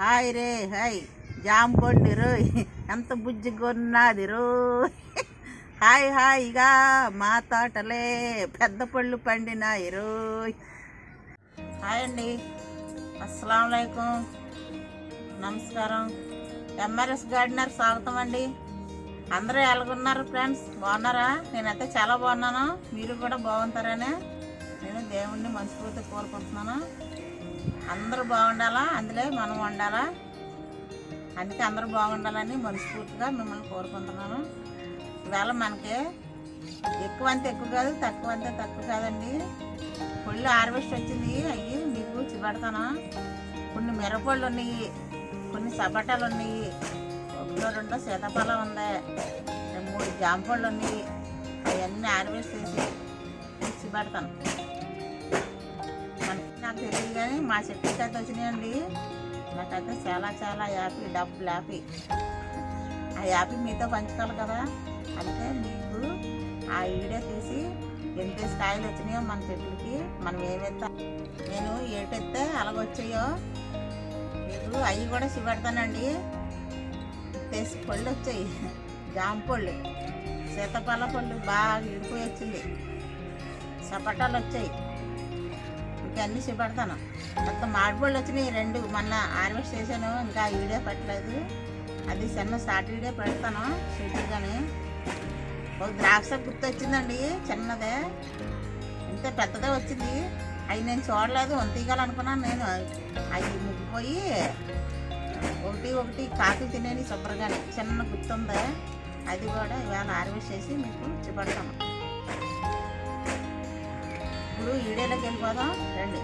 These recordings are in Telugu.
హాయ్ రే హాయ్. జాంపండి పండు రోయ్. ఎంత బుజ్జిగొన్నది రోయ్. హాయ్ హాయిగా మా తోటలే పెద్ద పళ్ళు పండినాయి రోయ్. హాయ్ అండి. అస్సలంకం నమస్కారం. ఎంఆర్ఎస్ గార్డెనర్ స్వాగతం అండి. అందరూ ఎలాగున్నారు ఫ్రెండ్స్? బాగున్నారా? నేనైతే చాలా బాగున్నాను. మీరు కూడా బాగుంటారనే నేను దేవుణ్ణి మనస్ఫూర్తి కోరుకుంటున్నాను. అందరూ బాగుండాలా? అందులో మనం వండాలా అందుకే అందరూ బాగుండాలని మనస్ఫూర్తిగా మిమ్మల్ని కోరుకుంటున్నాను. ఇవాళ మనకి ఎక్కువ అంతే ఎక్కువ కాదు తక్కువ అంతే తక్కువ కాదండి. పళ్ళు హార్వెస్ట్ వచ్చింది. అవి మీకు చూపెడతాను. కొన్ని మిరపళ్ళు ఉన్నాయి కొన్ని సపటాలు ఉన్నాయి. ఒకటో రెండో సీతాఫలం ఉంది. రెండు మూడు జాంపళ్ళు ఉన్నాయి. అవన్నీ హార్వెస్ట్ చేసి చూపెడతాను. నాకు తెలియదు కానీ మా చెట్టుకి అయితే వచ్చినాయండి. నాకైతే చాలా చాలా హ్యాపీ డబ్బులు హ్యాపీ ఆ హ్యాపీ మీతో పంచుకోవాలి కదా. అందుకే మీకు ఆ వీడియో తీసి ఎంత కాయలు వచ్చినాయో మన చెట్లకి మనం ఏమైతే నేను ఏటెత్తే అలాగొచ్చాయో మీకు అవి కూడా చూపెడతానండి. తెసి పళ్ళు వచ్చాయి. జామ పళ్ళు. సీతాఫల పళ్ళు బాగా ఇడిపోయి వచ్చింది. సపటాలు వచ్చాయి. అన్నీ చూపెడతాను. మొత్తం మామిడిపళ్ళు వచ్చినాయి రెండు. మొన్న హార్వెస్ట్ చేశాను ఇంకా ఆ వీడియో పెట్టలేదు. అది చిన్న స్టార్ట్ వీడియో పెడతాను కానీ ఒక ద్రాక్ష గుర్తు వచ్చిందండి చిన్నదే. ఇంత పెద్దదే వచ్చింది. అవి నేను చూడలేదు వంతీయాలనుకున్నాను నేను. అవి ముగ్గిపోయి ఒకటి ఒకటి కాఫీ తినేది శుభ్రంగానే. చిన్న గుర్తుంది అది కూడా ఇవాళ హార్వెస్ట్ చేసి మీకు చూపెడతాను. ఇప్పుడు ఈడేలోకి వెళ్ళిపోదాం. రండి.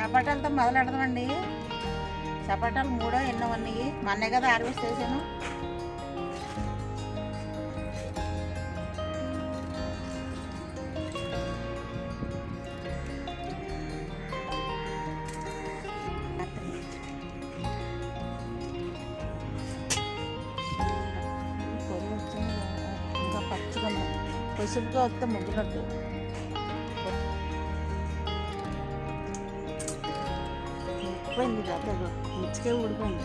చపాటాలతో మొదలెడదామండి. చపాటాలు మూడో ఎన్నో ఉన్నాయి. మొన్నే కదా హార్వెస్ట్ చేశాను. పసుపుగా వస్తే ముగ్గులట్టు ఉడిపోయింది కదా మిచ్చికే ఉడిపోయింది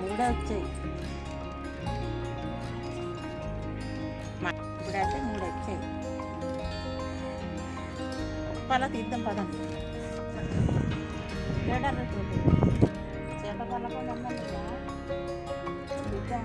మూడే వచ్చాయి. ఇప్పుడైతే మూడు వచ్చాయి. ఉప్పాల తీద్దాం పదండి చేపల పళ్ళ కూడా ఉందండి తీద్దాం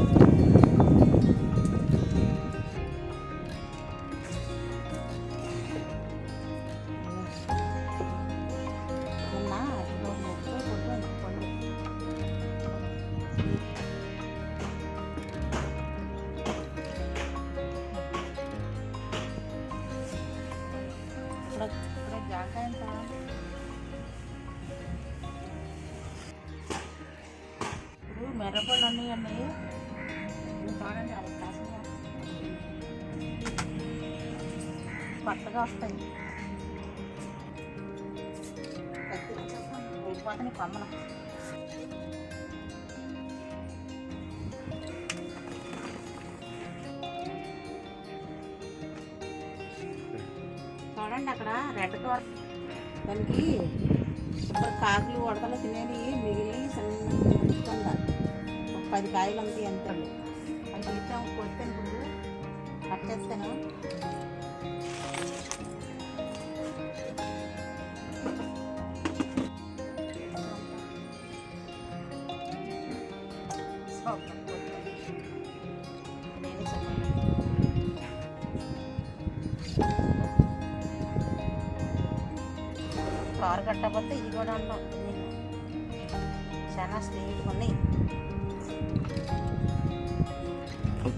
ఎర్రపళ్ళు ఉన్నాయండి చూడండి కొత్తగా వస్తాయి వెళ్ళిపోతాయి కొమ్మలు చూడండి అక్కడ రెడ్ కలర్. దానికి కాకులు ఉడతలు తినేది మిగిలి సన్న పది కాయలు ఉంటాయి ఎంత అవి తీసాము కొట్టాను ఇప్పుడు కట్ చేస్తాను కారు కట్టకపోతే ఇది కూడా ఉండవు చాలా స్వీట్గా ఉన్నాయి.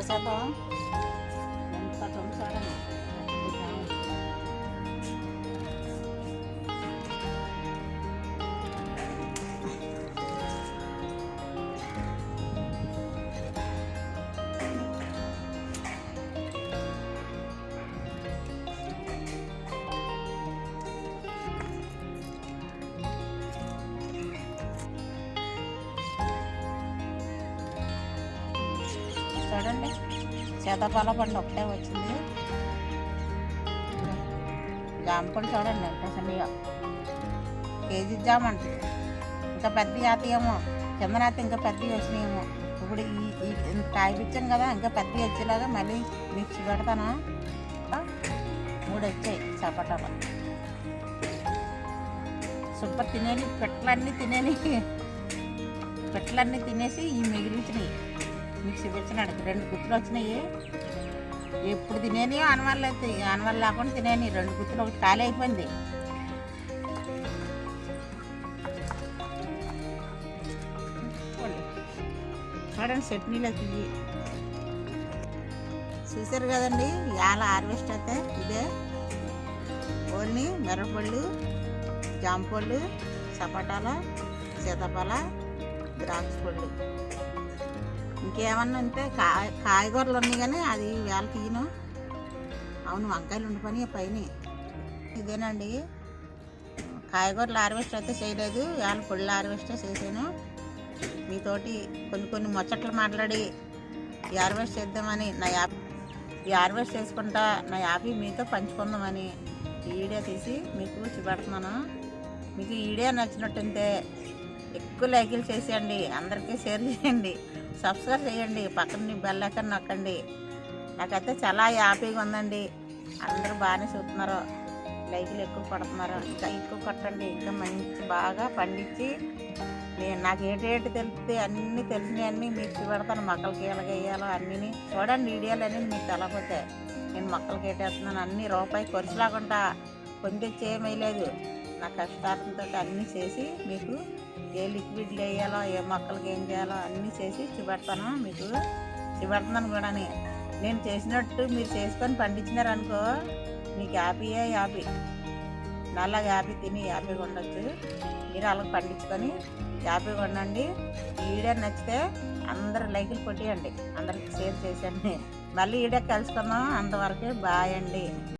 కోసేద్దాం ఎంత సీతాఫల పండు ఒకటే వచ్చింది. జామపండు చూడండి ఎంత కేజీ జామ అంటే. ఇంకా పెద్ద జాతీయమో కింద ఇంకా పెద్దవి వచ్చినాయేమో. ఇప్పుడు ఈ ఈ కదా ఇంకా పెద్ద వచ్చేలాగా మళ్ళీ మిక్స్ పెడతాను. మూడు వచ్చాయి చపటాలు సూపర్ తినేని పెట్టలన్నీ తినేని. పెట్టలన్నీ తినేసి ఈ మిగిలించినాయి మిక్సీ తెచ్చినాడు రెండు గుత్తులు వచ్చినాయి. ఎప్పుడు తినేని అనవాళ్ళు అయితే లేకుండా తినేని. రెండు గుత్తులు ఒకటి ఖాళీ అయిపోయింది. చూడండి. చట్నీలోకి చూసారు కదండి ఇవాళ హార్వెస్ట్ అయితే ఇదే. ఓన్లీ మిరపళ్ళు జాంపళ్ళు సపోటాల సీతాఫల ద్రాక్ష పళ్ళు ఇంకేమన్నా ఉంటే కాయ కాయగూరలు ఉన్నాయి కానీ అది వేళ తీయను అవును వంకాయలు ఉండిపోయి పైన. ఇదేనండి. కాయగూరలు హార్వెస్ట్ అయితే చేయలేదు. వేళ పుల్ల హార్వెస్టే చేశాను. మీతోటి కొన్ని కొన్ని ముచ్చట్లు మాట్లాడి హార్వెస్ట్ చేద్దామని నా యాప్ ఈ హార్వెస్ట్ చేసుకుంటా నా యాపీ మీతో పంచుకుందామని ఈ వీడియో తీసి మీకు చూపెడుతున్నాను. మీకు ఈ వీడియో నచ్చినట్టుంటే ఎక్కువ లైకులు చేసేయండి. అందరికీ షేర్ చేయండి. సబ్స్క్రైబ్ చేయండి పక్కన బెల్ ఐకన్ నొక్కండి. నాకైతే చాలా హ్యాపీగా ఉందండి. అందరూ బాగానే చూస్తున్నారు. లైకులు ఎక్కువ కొడుతున్నారు. ఇంకా ఎక్కువ కొట్టండి. ఇంకా మంచి బాగా పండించి నేను నాకు ఏటేటి తెలిస్తే అన్నీ తెలిసినవి మీకు చూపెడతాను. మొక్కలకి ఎలాగేయాలో అన్నీ చూడండి వీడియోలు అనేది మీకు తెలకపోతే నేను మొక్కలకి ఏటేస్తున్నాను అన్ని రూపాయి ఖర్చు లేకుండా కొంచెం చేయలేదు నా కష్టాలతో అన్నీ చేసి మీకు ఏ లిక్విడ్లు వేయాలో ఏ మొక్కలకి ఏం చేయాలో అన్నీ చేసి చూపెడతాను మీకు. చూపెడుతున్నాను కూడా నేను చేసినట్టు మీరు చేసుకొని పండించినారనుకో మీకు హ్యాపీయే యాపీ నల్లగా యాపీ తిని యాపీగా ఉండొచ్చు. మీరు అలా పండించుకొని యాపీగా ఉండండి. ఈ వీడియో నచ్చితే అందరు లైకులు కొట్టేయండి. అందరికి షేర్ చేసేయండి. మళ్ళీ వీడియో కలుసుకుందాం. అంతవరకు బాయ్ అండి.